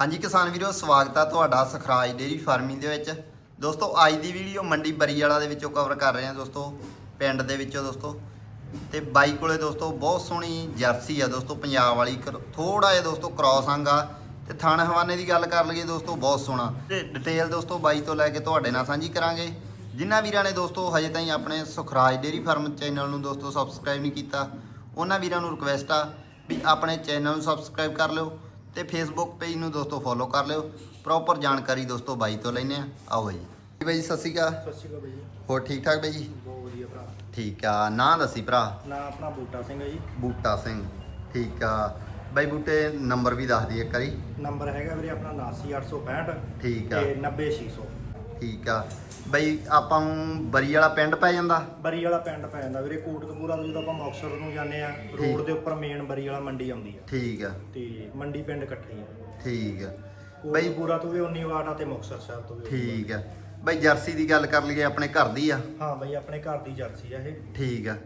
ਹਾਂਜੀ ਕਿਸਾਨ ਵੀਰੋ, ਸਵਾਗਤ ਆ ਤੁਹਾਡਾ ਸਖਰਾਜ ਡੇਰੀ ਫਾਰਮਿੰਗ ਦੇ ਵਿੱਚ। ਦੋਸਤੋ, ਅੱਜ ਦੀ ਵੀਡੀਓ ਮੰਡੀ ਬਰੀਵਾਲਾ ਦੇ ਵਿੱਚੋਂ ਕਵਰ ਕਰ ਰਹੇ ਹਾਂ ਦੋਸਤੋ, ਪਿੰਡ ਦੇ ਵਿੱਚੋਂ ਦੋਸਤੋ। ਤੇ ਬਾਈ ਕੋਲੇ ਦੋਸਤੋ, ਬਹੁਤ ਸੋਹਣੀ ਜਰਸੀ ਆ ਦੋਸਤੋ, ਪੰਜਾਬ ਵਾਲੀ। ਥੋੜਾ ਜਿਹਾ ਦੋਸਤੋ ਕ੍ਰਾਸ ਆ। ਤੇ ਥਾਣੇ ਹਵਾਨੇ ਦੀ ਗੱਲ ਕਰ ਲਈਏ ਦੋਸਤੋ, ਬਹੁਤ ਸੋਹਣਾ। ਤੇ ਡਿਟੇਲ ਦੋਸਤੋ ਬਾਈ ਤੋਂ ਲੈ ਕੇ ਤੁਹਾਡੇ ਨਾਲ ਸਾਂਝੀ ਕਰਾਂਗੇ। ਜਿਨ੍ਹਾਂ ਵੀਰਾਂ ਨੇ ਦੋਸਤੋ ਹਜੇ ਤਾਈਂ ਆਪਣੇ ਸੁਖਰਾਜ ਡੇਰੀ ਫਾਰਮ ਚੈਨਲ ਨੂੰ ਦੋਸਤੋ ਸਬਸਕ੍ਰਾਈਬ ਨਹੀਂ ਕੀਤਾ, ਉਹਨਾਂ ਵੀਰਾਂ ਨੂੰ ਰਿਕਵੈਸਟ ਆ ਵੀ ਆਪਣੇ ਚੈਨਲ ਨੂੰ ਸਬਸਕ੍ਰਾਈਬ ਕਰ ਲਿਓ। ਤੇ ਫੇਸਬੁੱਕ ਪੇਜ ਨੂੰ ਦੋਸਤੋ ਫੋਲੋ ਕਰ ਲਿਓ। ਪ੍ਰੋਪਰ ਜਾਣਕਾਰੀ ਦੋਸਤੋ ਬਾਈ ਤੋਂ ਲੈਨੇ ਆ ਆਓ ਜੀ ਜੀ। ਬਾਈ ਸਤਿ ਸ਼੍ਰੀ ਅਕਾਲ। ਸਤਿ ਸ਼੍ਰੀ ਅਕਾਲ ਬਾਈ ਜੀ। ਹੋਰ ਠੀਕ ਠਾਕ ਬਾਈ ਜੀ? ਬਹੁਤ ਵਧੀਆ ਭਰਾ। ਠੀਕ ਆ। ਨਾਂ ਦੱਸੀ ਭਰਾ। ਨਾਂ ਆਪਣਾ ਬੂਟਾ ਸਿੰਘ ਹੈ ਜੀ। ਬੂਟਾ ਸਿੰਘ। ਠੀਕ ਆ। ਬਾਈ ਬੂਟੇ ਨੰਬਰ ਵੀ ਦੱਸ ਦੀ ਇੱਕ ਵਾਰੀ। ਨੰਬਰ ਹੈਗਾ ਵੀਰੇ ਆਪਣਾ 79865 ਠੀਕ ਆ। ਤੇ 90600 ਠੀਕ ਆ। ਬਾਈ ਆਪਾਂ ਨੂੰ ਬਰੀ ਵਾਲਾ ਪਿੰਡ ਪੈ ਜਾਂਦਾ? ਬਰੀ ਵਾਲਾ ਪਿੰਡ ਪੈ ਜਾਂਦਾ ਵੀਰੇ ਕੋਟਕਪੂਰਾ ਤੋਂ ਜਦੋਂ ਆਪਾਂ ਮੁਕਤਸਰ ਨੂੰ ਜਾਂਦੇ ਆ ਰੋਡ ਦੇ ਉੱਪਰ ਮੇਨ ਬਰੀ ਵਾਲਾ ਮੰਡੀ ਆਉਂਦੀ ਆ। ਠੀਕ ਆ। ਤੇ ਮੰਡੀ ਪਿੰਡ ਇਕੱਠੇ ਆ। ਠੀਕ ਆ। ਬਾਈ ਕੋਟਕਪੂਰਾ ਤੋਂ ਵੀ 19 ਵਾਟ ਆ ਤੇ ਮੁਕਤਸਰ ਸਾਹਿਬ ਤੋਂ ਵੀ 19 ਠੀਕ ਆ। ਬਾਈ ਜਰਸੀ ਦੀ ਗੱਲ ਕਰ ਲਈਏ ਆਪਣੇ ਘਰ ਦੀ ਆ? ਹਾਂ ਬਾਈ ਆਪਣੇ ਘਰ ਦੀ ਜਰਸੀ ਆ ਇਹ। ਠੀਕ ਆ।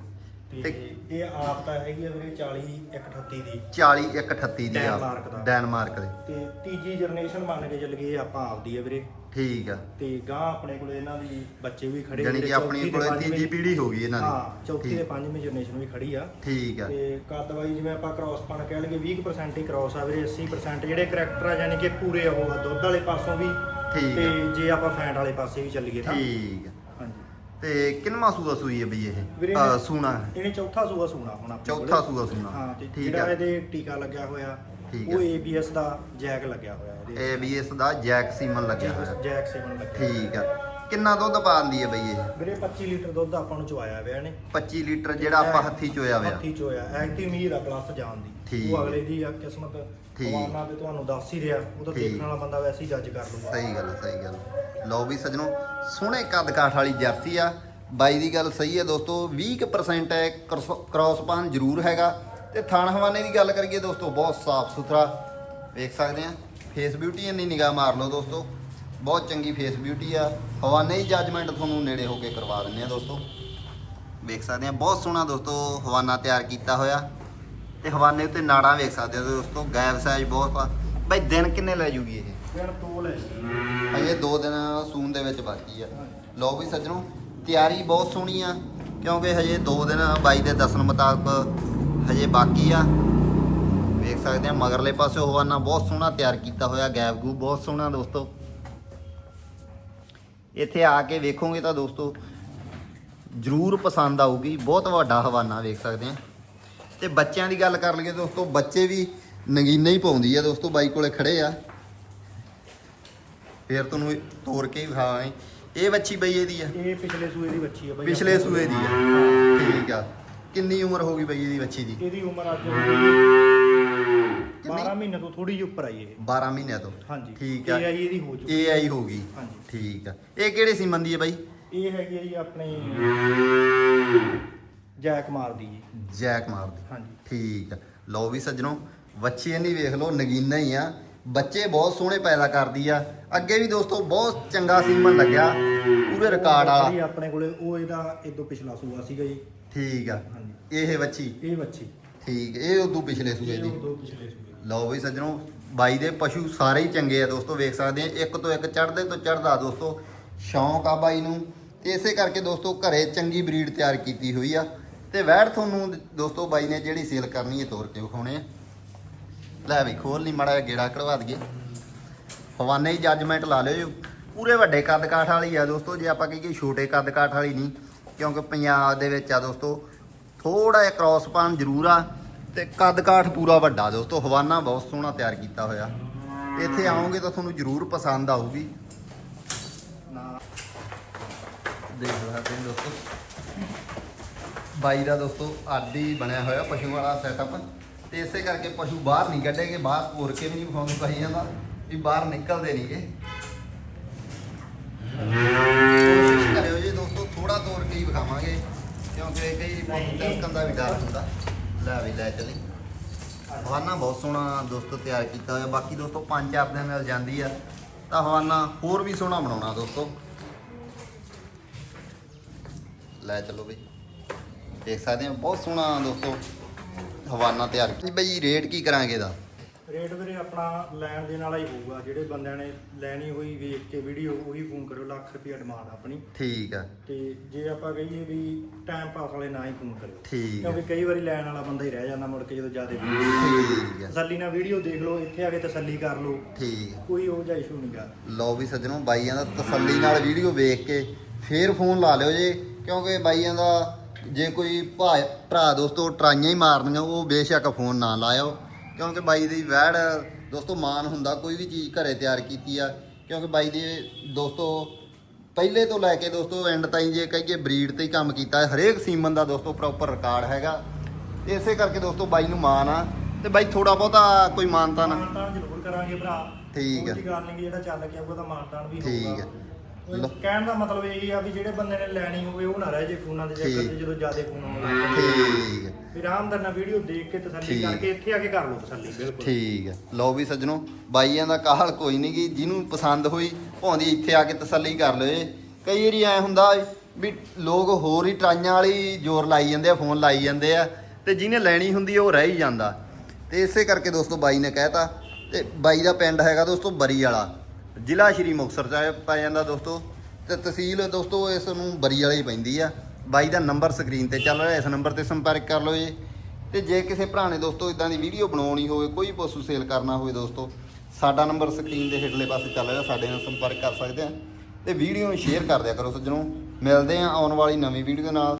ਤੇ ਇਹ ਆਪ ਤਾਂ ਹੈਗੀ ਆ ਵੀਰੇ 40 138 ਦੀ। 40 138 ਦੀ ਆ। ਡੈਨਮਾਰਕ ਦਾ। ਤੇ ਤੀਜੀ ਜਨਰੇਸ਼ਨ ਮੰਨ ਕੇ ਚੱਲ ਗਏ ਆਪਾਂ ਆਪਦੀ ਆ ਵੀਰੇ। ਠੀਕ ਆ। ਤੇ ਗਾਂ ਆਪਣੇ ਕੋਲੇ ਇਹਨਾਂ ਦੀ ਬੱਚੇ ਵੀ ਖੜੇ ਜਿਹੜੇ ਕਿ ਆਪਣੀ ਕੋਲੇ ਤੀਜੀ ਪੀੜ੍ਹੀ ਹੋ ਗਈ ਇਹਨਾਂ ਦੀ। ਹਾਂ ਚੌਥੀ। ਤੇ ਪੰਜਵੀਂ ਜਨਰੇਸ਼ਨ ਵੀ ਖੜੀ ਆ। ਠੀਕ ਆ। ਤੇ ਕੱਦ ਵਾਈ ਜਿਵੇਂ ਆਪਾਂ ਕ੍ਰਾਸ ਪਣ ਕਹਿ ਲਈਏ 20% ਹੀ ਕ੍ਰਾਸ ਆ ਵੀਰੇ 80% ਜਿਹੜੇ ਕਰੈਕਟਰ ਆ ਯਾਨੀ ਕਿ ਪੂਰੇ ਉਹ ਆ ਦੁੱਧ ਵਾਲੇ ਪਾਸੋਂ ਵੀ ਠੀਕ ਤੇ ਜੇ ਆਪਾਂ ਫੈਂਟ ਵਾਲੇ ਪਾਸੇ ਵੀ ਚੱਲੀਏ ਤਾਂ। ਠੀਕ ਆ। ਹਾਂਜੀ। ਤੇ ਕਿੰਨਵਾਂ ਸੂਆ ਸੂਈ ਹੈ ਬਈ ਇਹ? ਸੂਣਾ। ਇਹਨੇ ਚੌਥਾ ਸੂਆ ਸੂਣਾ ਹੁਣ ਆਪਣੇ ਚੌਥਾ। ਸੂਆ ਸੂਣਾ। ਹਾਂ ਠੀਕ ਜਿਹੜਾ ਆ। ਇਹਦੇ ਟੀਕਾ ਲੱਗਿਆ ਹੋਇਆ ਠੀਕ ਉਹ ਆ। ABS ਦਾ ਜੈਕ ਲੱਗਿਆ ਹੋਇਆ ਇਹਦੇ ਏਬੀਐਸ ਦਾ ਜੈਕ ਸੀਮਨ ਲੱਗਿਆ ਹੋਇਆ। ਜੈਕ 7 ਲੱਗਿਆ ਠੀਕ ਆ। ਕਿੰਨਾ ਦੁੱਧ ਪਾਉਂਦੀ ਹੈ ਬਈ ਇਹ? ਵੀਰੇ 25 ਲੀਟਰ ਦੁੱਧ ਆਪਾਂ ਨੂੰ ਚਵਾਇਆ ਹੋਇਆ ਇਹਨੇ। 25 ਲੀਟਰ ਜਿਹੜਾ ਆਪਾਂ ਹੱਥੀ ਚੋਇਆ ਹੋਇਆ। ਹੱਥੀ ਚੋਇਆ। ਐਕਟੀ ਉਮੀਦ ਆ ਪਲੱਸ ਜਾਣ ਦੀ। ਠੀਕ। ਉਹ ਅਗਲੇ ਦੀ ਆ ਕਿਸਮਤ। ਠੀਕ। ਭਗਵਾਨਾਂ ਤੇ ਤੁਹਾਨੂੰ ਦੱਸ ਹੀ ਰਿਹਾ। ਉਹ ਤਾਂ ਠੀਕ। ਦੇਖਣ ਵਾਲਾ ਬੰਦਾ ਵੈਸੇ ਹੀ ਜੱਜ ਕਰ ਲੂਗਾ ਸਹੀ ਗੱਲ ਹੈ, ਸਹੀ ਗੱਲ। ਲਓ ਵੀ ਸੱਜਣੋ ਸੋਹਣੇ ਕੱਦ ਕਾਠ ਵਾਲੀ ਜਰਸੀ ਆ। ਬਾਈ ਦੀ ਗੱਲ ਸਹੀ ਹੈ ਦੋਸਤੋ 20% ਹੈ ਕ੍ਰਾਸ ਪਾਨ ਜ਼ਰੂਰ ਹੈਗਾ। ਤੇ ਥਣ ਹਵਾਨੇ ਦੀ ਗੱਲ ਕਰੀਏ ਦੋਸਤੋ ਬਹੁਤ ਸਾਫ਼ ਸੁਥਰਾ ਵੇਖ ਸਕਦੇ ਆ ਫੇਸ ਬਿਊਟੀ ਇੰਨੀ ਨਿਗਾਹ ਮਾਰ ਲਓ ਦੋਸਤੋ। ਬਹੁਤ ਚੰਗੀ ਫੇਸ ਬਿਊਟੀ ਆ। ਹਵਾਨੇ ਹੀ ਜੱਜਮੈਂਟ ਤੁਹਾਨੂੰ ਨੇੜੇ ਹੋ ਕੇ ਕਰਵਾ ਦਿੰਦੇ ਆ ਦੋਸਤੋ। ਵੇਖ ਸਕਦੇ ਆ ਬਹੁਤ ਸੋਹਣਾ ਦੋਸਤੋ ਹਵਾਨਾ ਤਿਆਰ ਕੀਤਾ ਹੋਇਆ। ਤੇ ਹਵਾਨੇ ਉੱਤੇ ਨਾੜਾਂ ਵੇਖ ਸਕਦੇ ਹੋ ਦੋਸਤੋ ਗੈਪ ਸਾਈਜ਼ ਬਹੁਤ ਆ ਬਾਈ ਦਿਨ ਕਿੰਨੇ ਲੈ ਜੂਗੀ ਇਹ? ਫਿਰ ਤੋਲ ਹੈ ਹਜੇ 2 ਦਿਨ ਸੂਨ ਦੇ ਵਿੱਚ ਬਾਕੀ ਆ। ਲਓ ਵੀ ਸੱਜਣੋ ਤਿਆਰੀ ਬਹੁਤ ਸੋਹਣੀ ਆ ਕਿਉਂਕਿ ਹਜੇ 2 ਦਿਨ ਬਾਈ ਦੇ ਦੱਸਣ ਮੁਤਾਬਕ ਹਜੇ ਬਾਕੀ ਆ। ਵੇਖ ਸਕਦੇ ਆ ਮਗਰਲੇ ਪਾਸੇ ਹਵਾਨਾ ਬਹੁਤ ਸੋਹਣਾ ਤਿਆਰ ਕੀਤਾ ਹੋਇਆ ਗੈਪ ਗੂ ਬਹੁਤ ਸੋਹਣਾ ਦੋਸਤੋ। ਇੱਥੇ ਆ ਕੇ ਵੇਖੋਗੇ ਤਾਂ ਦੋਸਤੋ ਜ਼ਰੂਰ ਪਸੰਦ ਆਊਗੀ ਬਹੁਤ ਵੱਡਾ ਹਵਾਨਾ ਵੇਖ ਸਕਦੇ ਆ। ਤੇ ਬੱਚਿਆਂ ਦੀ ਗੱਲ ਕਰ ਲਈਏ ਦੋਸਤੋ ਬੱਚੇ ਵੀ ਨਗੀਨੇ ਹੀ ਪਾਉਂਦੀ ਆ ਦੋਸਤੋ ਬਾਈ ਕੋਲੇ ਖੜੇ ਆ। ਫੇਰ ਤੁਹਾਨੂੰ ਤੋੜ ਕੇ ਹੀ ਵਿਖਾਵਾਂਗੇ ਇਹ ਬੱਚੀ ਬਈ ਇਹਦੀ ਆ। ਇਹ ਪਿਛਲੇ ਸੂਏ ਦੀ ਬੱਚੀ ਹੈ ਬਾਈ। ਪਿਛਲੇ ਸੂਏ ਦੀ ਆ। ਠੀਕ ਆ। ਕਿੰਨੀ ਉਮਰ ਹੋ ਗਈ ਬਈ ਇਹਦੀ ਬੱਚੀ ਦੀ? ਇਹਦੀ ਉਮਰ ਅੱਜ ਹੋ ਗਈ 12 ਮਹੀਨੇ ਤੋਂ ਥੋੜੀ ਜਿਹੀ ਉੱਪਰ ਆਈ ਇਹ। 12 ਮਹੀਨਿਆਂ ਤੋਂ? ਹਾਂਜੀ। ਠੀਕ ਆ। ਇਹ ਆਈ ਇਹਦੀ ਹੋ ਚੁੱਕੀ ਇਹ ਆਈ ਹੋ ਗਈ। ਹਾਂਜੀ। ਠੀਕ ਆ। ਇਹ ਕਿਹੜੇ ਸੀਮਨ ਦੀ ਹੈ ਬਾਈ? ਇਹ ਹੈਗੀ ਆ ਜੀ ਆਪਣੀ ਜੈਕ ਮਾਰਦੀ ਜੀ। ਜੈਕ ਮਾਰਦੀ ਹਾਂਜੀ। ਠੀਕ ਆ। ਲਓ ਵੀ ਸੱਜਣੋ ਬੱਚੇ ਨਹੀਂ ਵੇਖ ਲਓ ਨਗੀਨਾ ਹੀ ਆ। ਬੱਚੇ ਬਹੁਤ ਸੋਹਣੇ ਪੈਦਾ ਕਰਦੀ ਆ। ਅੱਗੇ ਵੀ ਦੋਸਤੋ ਬਹੁਤ ਚੰਗਾ ਸੀਮਨ ਲੱਗਿਆ। ਪੂਰੇ ਰਿਕਾਰਡ ਵਾਲਾ। ਆਪਣੇ ਕੋਲੇ ਉਹ ਇਹਦਾ ਇਦੋਂ ਪਿਛਲਾ ਸੂਆ ਸੀਗਾ ਜੀ। ਠੀਕ ਆ। ਹਾਂਜੀ। ਇਹ ਬੱਚੀ? ਇਹ ਬੱਚੀ। ਠੀਕ ਇਹ ਉਦੋਂ ਪਿਛਲੇ ਸੂਏ ਇਹ ਦੀ। ਦੋ ਪਿਛਲੇ ਸੂਏ ਲਓ ਬਈ ਸੱਜਣੋ ਬਾਈ ਦੇ ਪਸ਼ੂ ਸਾਰੇ ਹੀ ਚੰਗੇ ਆ ਦੋਸਤੋ ਵੇਖ ਸਕਦੇ ਆ ਇੱਕ ਤੋਂ ਇੱਕ ਚੜ੍ਹਦੇ ਤੋਂ ਚੜ੍ਹਦਾ ਦੋਸਤੋ ਸ਼ੌਂਕ ਆ ਬਾਈ ਨੂੰ। ਤੇ ਇਸੇ ਕਰਕੇ ਦੋਸਤੋ ਘਰੇ ਚੰਗੀ ਬਰੀਡ ਤਿਆਰ ਕੀਤੀ ਹੋਈ ਆ। ਤੇ ਵੈੜ ਤੁਹਾਨੂੰ ਦੋਸਤੋ ਬਾਈ ਨੇ ਜਿਹੜੀ ਸੇਲ ਕਰਨੀ ਹੈ ਤੋਰ ਕੇ ਵਿਖਾਉਣੇ ਆ। ਲੈ ਵੀ ਖੋਲ ਨਹੀਂ ਮੜਾ ਗੇੜਾ ਕਢਵਾ ਦਈਏ। ਹਵਾਨੇ ਹੀ ਜੱਜਮੈਂਟ ਲਾ ਲਿਓ ਜੀ। ਪੂਰੇ ਵੱਡੇ ਕੱਦ ਕਾਠ ਵਾਲੀ ਆ ਦੋਸਤੋ ਜੇ ਆਪਾਂ ਕਹੀਏ ਛੋਟੇ ਕੱਦ ਕਾਠ ਵਾਲੀ ਨਹੀਂ। ਕਿਉਂਕਿ ਪੰਜਾਬ ਦੇ ਵਿੱਚ ਆ ਦੋਸਤੋ ਥੋੜਾ ਜਿਹਾ ਕ੍ਰਾਸ ਪਾਨ ਜ਼ਰੂਰ ਆ ਤੇ ਕੱਦ ਕਾਠ ਪੂਰਾ ਵੱਡਾ ਦੋਸਤੋ, ਹਵਾਨਾ ਬਹੁਤ ਸੋਹਣਾ ਤਿਆਰ ਕੀਤਾ ਹੋਇਆ। ਇੱਥੇ ਆਓਗੇ ਤਾਂ ਤੁਹਾਨੂੰ ਜ਼ਰੂਰ ਪਸੰਦ ਆਊਗੀ। ਨਾ ਦੇਖ ਸਕਦੇ ਹੋ ਦੋਸਤੋ। ਬਾਈ ਦਾ ਦੋਸਤੋ ਆਡੀ ਬਣਿਆ ਹੋਇਆ ਪਸ਼ੂ ਵਾਲਾ ਸੈਟਅਪ ਤੇ ਇਸੇ ਕਰਕੇ ਪਸ਼ੂ ਬਾਹਰ ਨਹੀਂ ਕੱਢੇਗੇ, ਬਾਹਰ ਤੋਰ ਕੇ ਵੀ ਨਹੀਂ ਵਿਖਾਉਂਦੇ ਪਾਈ ਜਾਂਦਾ ਵੀ ਬਾਹਰ ਨਿਕਲਦੇ ਨਹੀਂਗੇ ਕੋਸ਼ਿਸ਼ ਕਰਿਓ ਜੀ ਦੋਸਤੋ ਥੋੜਾ ਵਿਖਾਵਾਂਗੇ ਕਿਉਂਕਿ ਕਈ ਤਿਲਕਣ ਦਾ ਵੀ ਡਰ ਹੁੰਦਾ। ਲੈ ਵੀ ਲੈ ਚਲੀ। ਹਵਾਨਾ ਬਹੁਤ ਸੋਹਣਾ ਦੋਸਤੋ ਤਿਆਰ ਕੀਤਾ ਹੋਇਆ। ਬਾਕੀ ਦੋਸਤੋ ਪੰਜ ਚਾਰ ਦਿਨ ਮਿਲ ਜਾਂਦੀ ਆ। ਤਾਂ ਹਵਾਨਾ ਹੋਰ ਵੀ ਸੋਹਣਾ ਬਣਾਉਣਾ ਦੋਸਤੋ। ਲੈ ਚਲੋ ਬਈ। ਦੇਖ ਸਕਦੇ ਹੋ ਬਹੁਤ ਸੋਹਣਾ ਦੋਸਤੋ ਹਵਾਨਾ ਤਿਆਰ। ਕੀਤਾ ਬਈ ਰੇਟ ਕੀ ਕਰਾਂਗੇ ਇਹਦਾ? ਰੇਟ ਵੀਰੇ ਆਪਣਾ ਲੈਣ ਦੇ ਨਾਲ ਹੀ ਹੋਊਗਾ। ਜਿਹੜੇ ਬੰਦਿਆਂ ਨੇ ਲੈਣੀ ਹੋਈ ਵੇਖ ਕੇ ਵੀਡੀਓ ਉਹੀ ਫੋਨ ਕਰਿਓ ਲੱਖ ਰੁਪਿਆ ਡਿਮਾਂਡ ਆਪਣੀ। ਠੀਕ ਆ। ਤੇ ਜੇ ਆਪਾਂ ਕਹੀਏ ਵੀ ਟਾਈਮ ਪਾਸ ਵਾਲੇ ਨਾ ਹੀ ਫੋਨ ਕਰਿਓ। ਠੀਕ ਆ। ਕਿਉਂਕਿ ਕਈ ਵਾਰੀ ਲੈਣ ਵਾਲਾ ਬੰਦਾ ਹੀ ਰਹਿ ਜਾਂਦਾ ਮੁੜ ਕੇ ਜਦੋਂ ਜ਼ਿਆਦਾ ਠੀਕ ਆ। ਤਸੱਲੀ ਨਾਲ ਵੀਡੀਓ ਦੇਖ ਲਓ ਇੱਥੇ ਆ ਕੇ ਤਸੱਲੀ ਕਰ ਲਓ। ਠੀਕ ਕੋਈ ਉਹ ਜਿਹਾ ਇਸ਼ੂ ਨਹੀਂਗਾ ਲਓ ਵੀ ਸੱਜਣੋ ਬਾਈਆਂ ਦਾ ਤਸੱਲੀ ਨਾਲ ਵੀਡੀਓ ਵੇਖ ਕੇ ਫੇਰ ਫੋਨ ਲਾ ਲਿਓ ਜੇ। ਕਿਉਂਕਿ ਬਾਈਆਂ ਦਾ ਜੇ ਕੋਈ ਭਾ ਭਰਾ ਦੋਸਤੋ ਟਰਾਈਆਂ ਹੀ ਮਾਰਨੀਆਂ ਉਹ ਬੇਸ਼ੱਕ ਫੋਨ ਨਾ ਲਾਇਓ। ਕਿਉਂਕਿ ਬਾਈ ਦੀ ਵੈੜ ਦੋਸਤੋ ਮਾਨ ਹੁੰਦਾ ਕੋਈ ਵੀ ਚੀਜ਼ ਘਰੇ ਤਿਆਰ ਕੀਤੀ ਆ ਕਿਉਂਕਿ ਬਾਈ ਦੇ ਦੋਸਤੋ ਪਹਿਲੇ ਤੋਂ ਲੈ ਕੇ ਦੋਸਤੋ ਐਂਡ ਤਾਈਂ ਜੇ ਕਹੀਏ ਬਰੀਡ ਤੇ ਹੀ ਕੰਮ ਕੀਤਾ ਹੈ ਹਰੇਕ ਸੀਮਨ ਦਾ ਦੋਸਤੋ ਪ੍ਰੋਪਰ ਰਿਕਾਰਡ ਹੈਗਾ। ਤੇ ਇਸੇ ਕਰਕੇ ਦੋਸਤੋ ਬਾਈ ਨੂੰ ਮਾਨ ਆ ਤੇ ਬਾਈ ਥੋੜਾ ਬਹੁਤਾ ਕੋਈ ਮਾਨਤਾ ਨਾ। ਮਾਨਤਾਨ ਜ਼ਰੂਰ ਕਰਾਂਗੇ ਭਰਾ। ਠੀਕ ਗੱਲ ਨਹੀਂ ਜਿਹੜਾ ਚੱਲ ਗਿਆ ਉਹਦਾ ਮਾਨਤਾਨ ਵੀ ਠੀਕ ਹੋਊਗਾ ਆ। ਉਹ ਲਓ। ਕਹਿਣ ਦਾ ਮਤਲਬ ਇਹ ਆ ਵੀ ਜਿਹੜੇ ਬੰਦੇ ਨੇ ਲੈਣੀ ਹੋਵੇ ਉਹ ਨਾ ਰਹਿ ਜੇ ਫੋਨਾਂ ਦੇ ਚੱਕਰ ਠੀਕ। 'ਚ ਜਦੋਂ ਜ਼ਿਆਦਾ ਫੋਨ ਆਉਣ ਲੱਗ ਠੀਕ ਹੈ। ਵੀ ਆਰਾਮਦਾਰ ਨਾਲ ਵੀਡੀਓ ਦੇਖ ਕੇ ਤਸੱਲੀ ਠੀਕ। ਕਰਕੇ ਇੱਥੇ ਆ ਕੇ ਕਰ ਲਓ ਤਸੱਲੀ ਬਿਲਕੁਲ। ਠੀਕ ਹੈ। ਲਓ ਵੀ ਸੱਜਣੋ ਬਾਈਆਂ ਦਾ ਕਾਹਲ ਕੋਈ ਨਹੀਂ ਗੀ ਜਿਹਨੂੰ ਪਸੰਦ ਹੋਈ ਭਾਉਂਦੀ ਇੱਥੇ ਆ ਕੇ ਤਸੱਲੀ ਕਰ ਲਿਓ ਜੀ ਕਈ ਵਾਰੀ ਐ ਹੁੰਦਾ ਵੀ ਲੋਕ ਹੋਰ ਹੀ ਟਰਾਈਆਂ ਵਾਲੀ ਜ਼ੋਰ ਲਾਈ ਜਾਂਦੇ ਆ ਫੋਨ ਲਾਈ ਜਾਂਦੇ ਆ ਤੇ ਜਿਹਨੇ ਲੈਣੀ ਹੁੰਦੀ ਆ ਉਹ ਰਹਿ ਹੀ ਜਾਂਦਾ। ਤੇ ਇਸੇ ਕਰਕੇ ਦੋਸਤੋ ਬਾਈ ਨੇ ਕਹਿਤਾ ਤੇ ਬਾਈ ਦਾ ਪਿੰਡ ਹੈਗਾ ਦੋਸਤੋ ਬਰੀ ਵਾਲਾ। ਜ਼ਿਲ੍ਹਾ ਸ਼੍ਰੀ ਮੁਕਤਸਰ ਚ ਪੈ ਜਾਂਦਾ ਦੋਸਤੋ। ਤੇ ਤਹਿਸੀਲ ਦੋਸਤੋ ਇਸ ਨੂੰ ਬਰੀ ਵਾਲੀ ਪੈਂਦੀ ਆ। ਬਾਈ ਦਾ ਨੰਬਰ ਸਕਰੀਨ ਤੇ ਚੱਲ ਰਿਹਾ, ਇਸ ਨੰਬਰ ਤੇ ਸੰਪਰਕ ਕਰ ਲਓ ਜੀ। ਤੇ ਜੇ ਕਿਸੇ ਭਰਾ ਨੇ ਦੋਸਤੋ ਇਦਾਂ ਦੀ ਵੀਡੀਓ ਬਣਾਉਣੀ ਹੋਵੇ, ਕੋਈ ਪਸ਼ੂ ਸੇਲ ਕਰਨਾ ਹੋਵੇ ਦੋਸਤੋ, ਸਾਡਾ ਨੰਬਰ ਸਕਰੀਨ ਦੇ ਹੇਠਲੇ ਪਾਸੇ ਚੱਲ ਰਿਹਾ, ਸਾਡੇ ਨਾਲ ਸੰਪਰਕ ਕਰ ਸਕਦੇ ਆ। ਤੇ ਵੀਡੀਓ ਨੂੰ ਸ਼ੇਅਰ ਕਰ ਦਿਆ ਕਰੋ ਸੱਜਣੋ। ਮਿਲਦੇ ਆ ਆਉਣ ਵਾਲੀ ਨਵੀਂ ਵੀਡੀਓ ਨਾਲ।